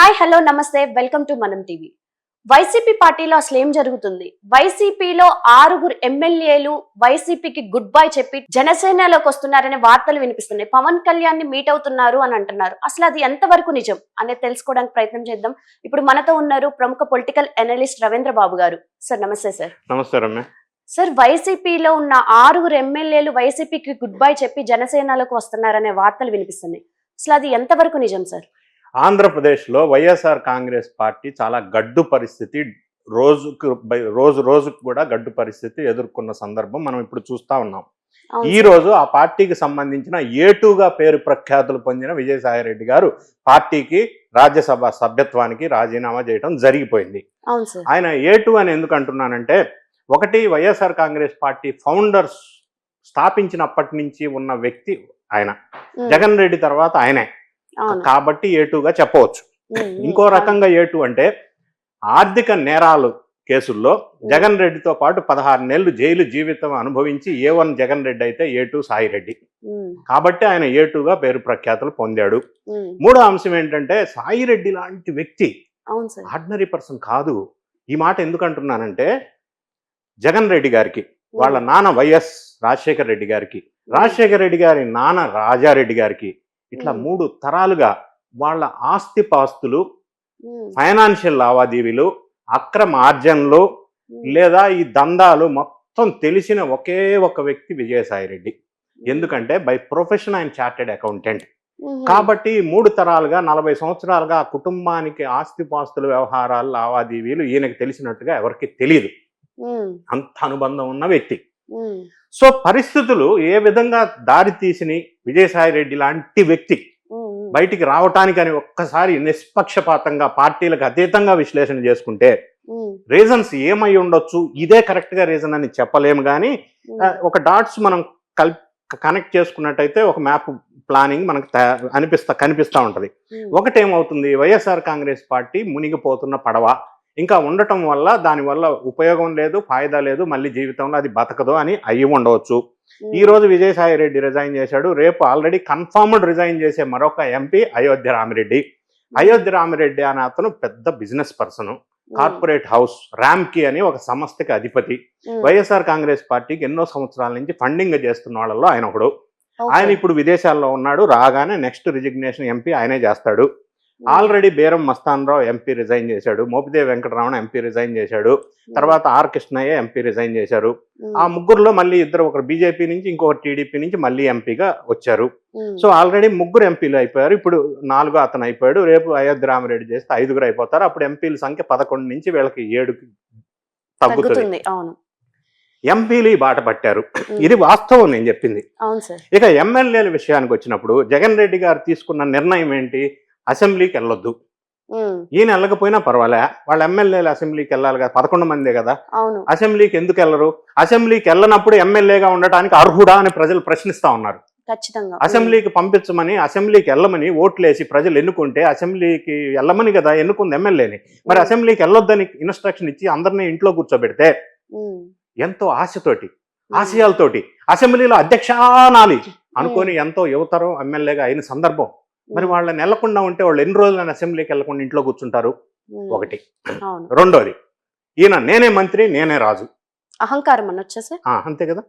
Hi hello నమస్తే. Welcome to మనం TV. YCP పార్టీలో అసలు ఏం జరుగుతుంది? వైసీపీలో ఆరుగురు ఎమ్మెల్యేలు వైసీపీకి గుడ్ బై చెప్పి జనసేనలోకి వస్తున్నారనే వార్తలు వినిపిస్తున్నాయి. పవన్ కళ్యాణ్ని మీట్ అవుతున్నారు అని అంటున్నారు. అసలు అది ఎంతవరకు నిజం అనేది తెలుసుకోవడానికి ప్రయత్నం చేద్దాం. ఇప్పుడు మనతో ఉన్నారు ప్రముఖ పొలిటికల్ అనలిస్ట్ రవీంద్ర బాబు గారు. సార్ నమస్తే సార్. నమస్తే రమ్య. సార్ వైసీపీలో ఉన్న ఆరుగురు ఎమ్మెల్యేలు వైసీపీకి గుడ్ బై చెప్పి జనసేనలోకి వస్తున్నారనే వార్తలు వినిపిస్తున్నాయి. అసలు అది ఎంతవరకు నిజం సార్? ఆంధ్రప్రదేశ్లో వైఎస్ఆర్ కాంగ్రెస్ పార్టీ చాలా గడ్డు పరిస్థితి రోజుకు బై- రోజు రోజుకు కూడా గడ్డు పరిస్థితి ఎదుర్కొన్న సందర్భం మనం ఇప్పుడు చూస్తా ఉన్నాం. ఈ. రోజు ఆ పార్టీకి సంబంధించిన ఏటుగా పేరు ప్రఖ్యాతులు పొందిన విజయసాయిరెడ్డి గారు పార్టీకి రాజ్యసభ సభ్యత్వానికి రాజీనామా చేయడం జరిగిపోయింది. ఆయన ఏటు అని ఎందుకు అంటున్నానంటే ఒకటి వైఎస్ఆర్ కాంగ్రెస్ పార్టీ ఫౌండర్స్ స్థాపించినప్పటి నుంచి ఉన్న వ్యక్తి ఆయన. జగన్ రెడ్డి తర్వాత ఆయనే. కాబట్టి ఏటుగా చెప్పవచ్చు. ఉమ్, ఉమ్, ఇంకో రకంగా ఏటు అంటే ఆర్థిక నేరాలు కేసుల్లో జగన్ రెడ్డితో పాటు పదహారు నెలలు జైలు జీవితం అనుభవించి ఏ వన్ జగన్ రెడ్డి అయితే ఏటు సాయిరెడ్డి ఉమ్, కాబట్టి ఆయన ఏటుగా పేరు ప్రఖ్యాతులు పొందాడు. మూడో అంశం ఏంటంటే సాయిరెడ్డి లాంటి వ్యక్తి ఆర్డినరీ పర్సన్ కాదు. ఈ మాట ఎందుకు అంటున్నానంటే జగన్ రెడ్డి గారికి వాళ్ళ నాన్న వైఎస్ రాజశేఖర రెడ్డి గారికి రాజశేఖర రెడ్డి గారి నాన్న రాజారెడ్డి గారికి ఇట్లా. మూడు తరాలుగా వాళ్ళ ఆస్తి పాస్తులు ఫైనాన్షియల్ లావాదేవీలు అక్రమ ఆర్జనలు లేదా ఈ దందాలు మొత్తం తెలిసిన ఒకే ఒక వ్యక్తి విజయసాయిరెడ్డి ఎందుకంటే బై ప్రొఫెషన్ ఆయన చార్టెడ్ అకౌంటెంట్. కాబట్టి మూడు తరాలుగా నలభై సంవత్సరాలుగా ఆ కుటుంబానికి ఆస్తిపాస్తుల వ్యవహారాలు లావాదేవీలు ఈయనకి తెలిసినట్టుగా ఎవరికి తెలియదు అంత అనుబంధం ఉన్న వ్యక్తి. సో పరిస్థితులు ఏ విధంగా దారి తీసిని విజయసాయి రెడ్డి లాంటి వ్యక్తి బయటికి రావటానికని ఒక్కసారి నిష్పక్షపాతంగా పార్టీలకు అతీతంగా విశ్లేషణ చేసుకుంటే రీజన్స్ ఏమై ఉండొచ్చు? ఇదే కరెక్ట్గా రీజన్ అని చెప్పలేము కానీ ఒక డాట్స్ మనం కల్ కనెక్ట్ చేసుకున్నట్టయితే ఒక మ్యాప్ ప్లానింగ్ మనకు అనిపిస్తా కనిపిస్తా ఉంటది. ఒకటేమవుతుంది? వైఎస్ఆర్ కాంగ్రెస్ పార్టీ మునిగిపోతున్న పడవ. ఇంకా ఉండటం వల్ల దానివల్ల ఉపయోగం లేదు ఫాయిదా లేదు మళ్ళీ జీవితంలో అది బతకదు అని అయ్యి ఉండవచ్చు. ఈ రోజు విజయసాయి రెడ్డి రిజైన్ చేశాడు. రేపు ఆల్రెడీ కన్ఫర్మ్డ్ రిజైన్ చేసే మరొక ఎంపీ అయోధ్య రామిరెడ్డి. అయోధ్య రామిరెడ్డి అనే అతను పెద్ద business person. Corporate house Ramky అని ఒక సంస్థకి అధిపతి. వైఎస్ఆర్ కాంగ్రెస్ పార్టీకి ఎన్నో సంవత్సరాల నుంచి ఫండింగ్ చేస్తున్న వాళ్ళలో ఆయన ఒకడు. ఆయన ఇప్పుడు విదేశాల్లో ఉన్నాడు. రాగానే నెక్స్ట్ రిజిగ్నేషన్ ఎంపీ ఆయనే చేస్తాడు. ఆల్రెడీ బేరం మస్తాన్ రావు ఎంపీ రిజైన్ చేశాడు మోపిదేవి వెంకటరమణ ఎంపీ రిజైన్ చేశాడు ఉమ్, తర్వాత ఆర్ కృష్ణయ్య ఎంపీ రిజైన్ చేశారు. ఉమ్, ఆ ముగ్గురులో మళ్ళీ ఇద్దరు ఒకరు బీజేపీ నుంచి ఇంకొకరు టీడీపీ నుంచి మళ్ళీ ఎంపీగా వచ్చారు. సో ఆల్రెడీ ముగ్గురు ఎంపీలు అయిపోయారు. ఇప్పుడు నాలుగో అతను అయిపోయాడు. రేపు అయోధ్య రామిరెడ్డి చేస్తే ఐదుగురు అయిపోతారు. అప్పుడు ఎంపీల సంఖ్య పదకొండు నుంచి వీళ్ళకి ఏడుకి తగ్గుతుంది. ఎంపీలు ఈ బాట పట్టారు. ఇది వాస్తవం నేను చెప్పింది. ఇక ఎమ్మెల్యేల విషయానికి వచ్చినప్పుడు జగన్ రెడ్డి గారు తీసుకున్న నిర్ణయం ఏంటి? అసెంబ్లీకి వెళ్ళొద్దు. ఈయన వెళ్ళకపోయినా పర్వాలే. వాళ్ళ ఎమ్మెల్యేలు అసెంబ్లీకి వెళ్ళాలి కదా. పదకొండు మందే కదా. అసెంబ్లీకి ఎందుకు వెళ్ళరు? అసెంబ్లీకి వెళ్ళనప్పుడు ఎమ్మెల్యేగా ఉండటానికి అర్హుడా అని ప్రజలు ప్రశ్నిస్తా ఉన్నారు. ఖచ్చితంగా. అసెంబ్లీకి పంపించమని అసెంబ్లీకి వెళ్ళమని ఓట్లేసి ప్రజలు ఎన్నుకుంటే అసెంబ్లీకి వెళ్ళమని కదా ఎన్నుకుంది ఎమ్మెల్యేని. మరి అసెంబ్లీకి వెళ్ళొద్దని ఇన్స్ట్రక్షన్ ఇచ్చి అందరినీ ఇంట్లో కూర్చోబెడితే ఎంతో ఆశతోటి ఆశయాలతోటి అసెంబ్లీలో అధ్యక్షానాలి అనుకొని ఎంతో యువతరం ఎమ్మెల్యేగా అయిన సందర్భం మరి వాళ్ళని వెళ్ళకుండా ఉంటే వాళ్ళు ఎన్ని రోజులైనా అసెంబ్లీకి వెళ్ళకుండా ఇంట్లో కూర్చుంటారు? ఒకటి. రెండోది ఈయన నేనే మంత్రి నేనే రాజు. అహంకారం అనొచ్చా సార్? ఆ, అంతే కదా?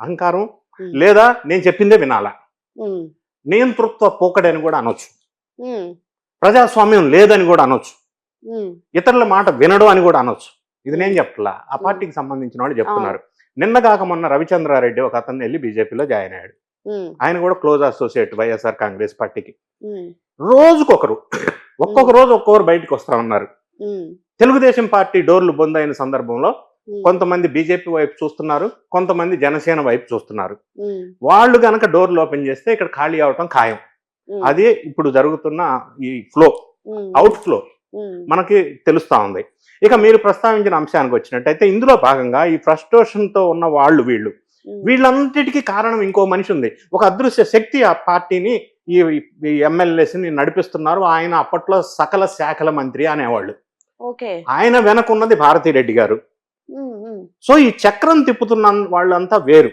అహంకారం లేదా నేను చెప్పిందే వినాలా? నియంతృత్వ పోకడని అని కూడా అనొచ్చు. ప్రజాస్వామ్యం లేదని కూడా అనొచ్చు. ఇతరుల మాట వినడం అని కూడా అనొచ్చు. ఇది నేను చెప్పట్లా. ఆ పార్టీకి సంబంధించిన వాళ్ళు చెప్తున్నారు. నిన్న కాక మొన్న రవిచంద్రారెడ్డి ఒక అతను వెళ్ళి బీజేపీలో జాయిన్ అయ్యాడు. ఆయన కూడా క్లోజ్ అసోసియేట్ వైఎస్ఆర్ కాంగ్రెస్ పార్టీకి. రోజుకొకరు ఒక్కొక్క రోజు ఒక్కొక్కరు బయటకు వస్తా ఉన్నారు. తెలుగుదేశం పార్టీ డోర్లు బొందైన సందర్భంలో కొంతమంది బీజేపీ వైపు చూస్తున్నారు కొంతమంది జనసేన వైపు చూస్తున్నారు. వాళ్ళు గనక డోర్లు ఓపెన్ చేస్తే ఇక్కడ ఖాళీ అవటం ఖాయం. అదే ఇప్పుడు జరుగుతున్న ఈ ఫ్లో అవుట్ ఫ్లో మనకి తెలుస్తా ఉంది. ఇక మీరు ప్రస్తావించిన అంశానికి వచ్చినట్టయితే ఇందులో భాగంగా ఈ frustration తో ఉన్న వాళ్ళు వీళ్ళు వీళ్ళంతటికీ కారణం ఇంకో మనిషి ఉంది ఒక అదృశ్య శక్తి ఆ పార్టీని ఈ ఎమ్మెల్యేస్ని నడిపిస్తున్నారు. ఆయన అప్పట్లో సకల శాఖల మంత్రి అనేవాళ్ళు. ఆయన వెనకున్నది భారతిరెడ్డి గారు. ఉమ్, ఉమ్, సో ఈ చక్రం తిప్పుతున్న వాళ్ళంతా వేరు.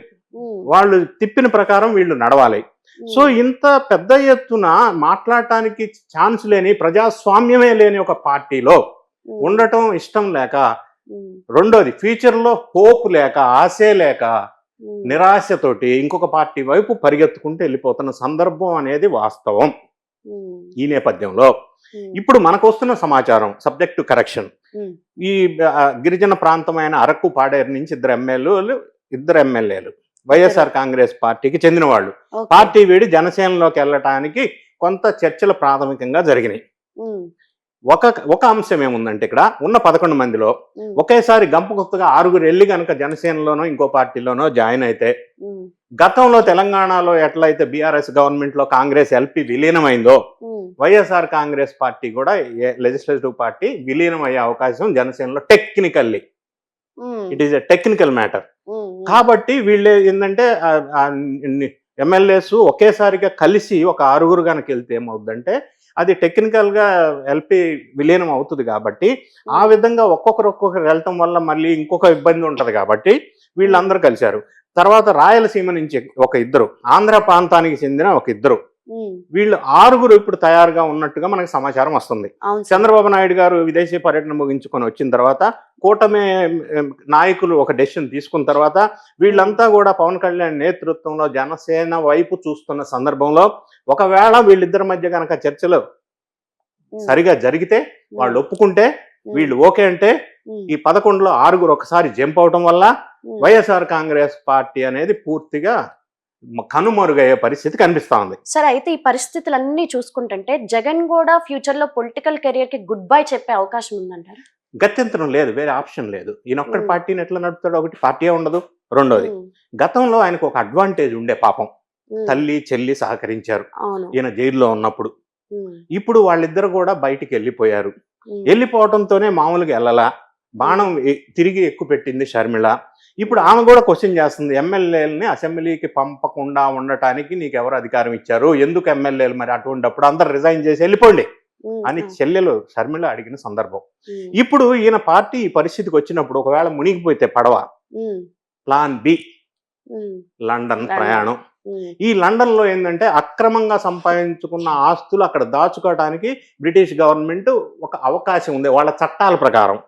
వాళ్ళు తిప్పిన ప్రకారం వీళ్ళు నడవాలి. సో ఇంత పెద్ద ఎత్తున మాట్లాడటానికి ఛాన్స్ లేని ప్రజాస్వామ్యమే లేని ఒక పార్టీలో ఉండటం ఇష్టం లేక రెండోది ఫ్యూచర్లో హోప్ లేక ఆశే లేక నిరాశతోటి ఇంకొక పార్టీ వైపు పరిగెత్తుకుంటూ వెళ్ళిపోతున్న సందర్భం అనేది వాస్తవం. ఈ నేపథ్యంలో. ఇప్పుడు మనకు వస్తున్న సమాచారం సబ్జెక్ట్ టు కరెక్షన్ ఈ గిరిజన ప్రాంతమైన అరకు పాడేరు నుంచి ఇద్దరు ఎమ్మెల్యేలు ఇద్దరు ఎమ్మెల్యేలు. వైఎస్ఆర్ కాంగ్రెస్ పార్టీకి చెందిన వాళ్ళు. పార్టీ వీడి జనసేనలోకి వెళ్ళటానికి కొంత చర్చలు ప్రాథమికంగా జరిగినాయి. ఒక ఒక అంశం ఏముందంటే ఇక్కడ ఉన్న పదకొండు మందిలో ఒకేసారి గంప గుర్తుగా ఆరుగురు వెళ్ళి కనుక జనసేనలోనో ఇంకో పార్టీలోనో జాయిన్ అయితే గతంలో తెలంగాణలో ఎట్లయితే బీఆర్ఎస్ గవర్నమెంట్లో కాంగ్రెస్ ఎల్పీ విలీనమైందో వైఎస్ఆర్ కాంగ్రెస్ పార్టీ కూడా లెజిస్లేటివ్ పార్టీ విలీనం అయ్యే అవకాశం జనసేనలో technically. It is a technical matter కాబట్టి వీళ్ళు ఏంటంటే ఎమ్మెల్యేస్ ఒకేసారిగా కలిసి ఒక ఆరుగురు కనుక వెళ్తే ఏమవుద్దంటే అది టెక్నికల్గా ఎల్పి విలీనం అవుతుంది కాబట్టి ఆ విధంగా ఒక్కొక్కరు ఒక్కొక్కరు వెళ్ళటం వల్ల మళ్ళీ ఇంకొక ఇబ్బంది ఉంటది కాబట్టి వీళ్ళందరూ కలిశారు. తర్వాత రాయలసీమ నుంచి ఒక ఇద్దరు ఆంధ్ర ప్రాంతానికి చెందిన ఒక ఇద్దరు. వీళ్ళు ఆరుగురు ఇప్పుడు తయారుగా ఉన్నట్టుగా మనకి సమాచారం వస్తుంది. చంద్రబాబు నాయుడు గారు విదేశీ పర్యటన ముగించుకొని వచ్చిన తర్వాత కూటమి నాయకులు ఒక డెసిషన్ తీసుకున్న తర్వాత వీళ్ళంతా కూడా పవన్ కళ్యాణ్ నేతృత్వంలో జనసేన వైపు చూస్తున్న సందర్భంలో ఒకవేళ వీళ్ళిద్దరి మధ్య కనుక చర్చలు సరిగా జరిగితే వాళ్ళు ఒప్పుకుంటే వీళ్ళు ఓకే అంటే ఈ పదకొండులో ఆరుగురు ఒకసారి జంప్ అవటం వల్ల వైఎస్ఆర్ కాంగ్రెస్ పార్టీ అనేది పూర్తిగా కనుమరుగయ్యే పరిస్థితి కనిపిస్తా ఉంది. సరే అయితే ఈ పరిస్థితులన్నీ చూసుకుంటుంటే జగన్ కూడా ఫ్యూచర్లో పొలిటికల్ కెరియర్కి గుడ్ బై చెప్పే అవకాశం ఉందంటారు? గత్యంతరం లేదు వేరే ఆప్షన్ లేదు. ఈయన ఒక్కడి ఉమ్. పార్టీని ఎట్లా నడుపుతాడు ఒకటి పార్టీ ఉండదు రెండోది గతంలో ఆయనకు ఒక అడ్వాంటేజ్ ఉండే పాపం. తల్లి చెల్లి సహకరించారు. ఈయన జైల్లో ఉన్నప్పుడు. ఇప్పుడు వాళ్ళిద్దరు కూడా బయటికి వెళ్ళిపోయారు. వెళ్ళిపోవడంతోనే మామూలుగా వెళ్ళలా? బాణం తిరిగి ఎక్కువ పెట్టింది షర్మిళ ఇప్పుడు ఆమె కూడా క్వశ్చన్ చేస్తుంది ఎమ్మెల్యేలని అసెంబ్లీకి పంపకుండా ఉండటానికి నీకు ఎవరు అధికారం ఇచ్చారు? ఎందుకు ఎమ్మెల్యేలు మరి అటువంటిప్పుడు అందరు రిజైన్ చేసి వెళ్ళిపోండి అని చెల్లెలు షర్మిళ అడిగిన సందర్భం. ఇప్పుడు ఈయన పార్టీ ఈ పరిస్థితికి వచ్చినప్పుడు ఒకవేళ మునిగిపోతే పడవ. Plan B. లండన్. ప్రయాణం. ఈ లండన్లో ఏంటంటే అక్రమంగా సంపాదించుకున్న ఆస్తులు అక్కడ దాచుకోవడానికి బ్రిటిష్ గవర్నమెంట్ ఒక అవకాశం ఉంది వాళ్ళ చట్టాల ప్రకారం.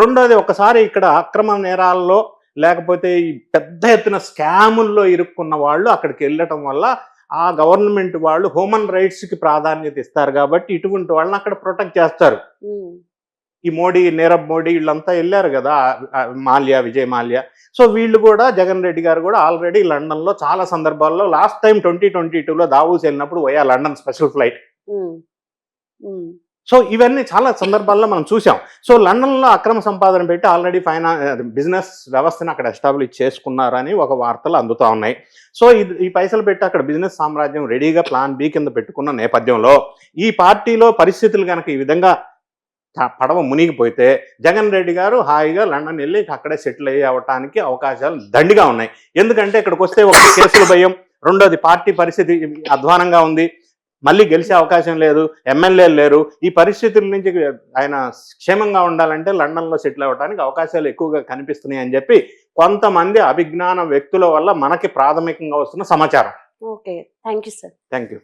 రెండోది ఒకసారి ఇక్కడ అక్రమ నేరాల్లో లేకపోతే ఈ పెద్ద ఎత్తున స్కాముల్లో ఇరుక్కున్న వాళ్ళు అక్కడికి వెళ్ళటం వల్ల ఆ గవర్నమెంట్ వాళ్ళు హ్యూమన్ రైట్స్కి ప్రాధాన్యత ఇస్తారు కాబట్టి ఇటువంటి వాళ్ళని అక్కడ ప్రొటెక్ట్ చేస్తారు. ఈ మోడీ నీరవ్ మోడీ వీళ్ళంతా వెళ్ళారు కదా మాల్యా విజయ్ మాల్యా. సో వీళ్ళు కూడా జగన్ రెడ్డి గారు కూడా ఆల్రెడీ లండన్లో చాలా సందర్భాల్లో లాస్ట్ టైం ట్వంటీ ట్వంటీ టూలో దావూస్ వెళ్ళినప్పుడు పోయా లండన్ స్పెషల్ ఫ్లైట్. సో ఇవన్నీ చాలా సందర్భాల్లో మనం చూసాం సో లండన్లో అక్రమ సంపాదన పెట్టి ఆల్రెడీ ఫైనా బిజినెస్ వ్యవస్థను అక్కడ ఎస్టాబ్లిష్ చేసుకున్నారని ఒక వార్తలు అందుతా ఉన్నాయి. సో ఇది ఈ పైసలు పెట్టి అక్కడ బిజినెస్ సామ్రాజ్యం రెడీగా ప్లాన్ బి కింద పెట్టుకున్న నేపథ్యంలో ఈ పార్టీలో పరిస్థితులు కనుక ఈ విధంగా పడవ మునిగిపోతే జగన్ రెడ్డి గారు హాయిగా లండన్ వెళ్ళి అక్కడే సెటిల్ అయ్యి అవటానికి అవకాశాలు దండిగా ఉన్నాయి. ఎందుకంటే ఇక్కడికి వస్తే ఒక కేసుల భయం రెండోది పార్టీ పరిస్థితి అధ్వానంగా ఉంది. మళ్ళీ గెలిచే అవకాశం లేదు ఎమ్మెల్యేలు లేరు. ఈ పరిస్థితుల నుంచి ఆయన క్షేమంగా ఉండాలంటే లండన్లో సెటిల్ అవ్వడానికి అవకాశాలు ఎక్కువగా కనిపిస్తున్నాయి అని చెప్పి కొంతమంది అభిజ్ఞాన వ్యక్తుల వల్ల మనకి ప్రాథమికంగా వస్తున్న సమాచారం. Okay. Thank you sir. Thank you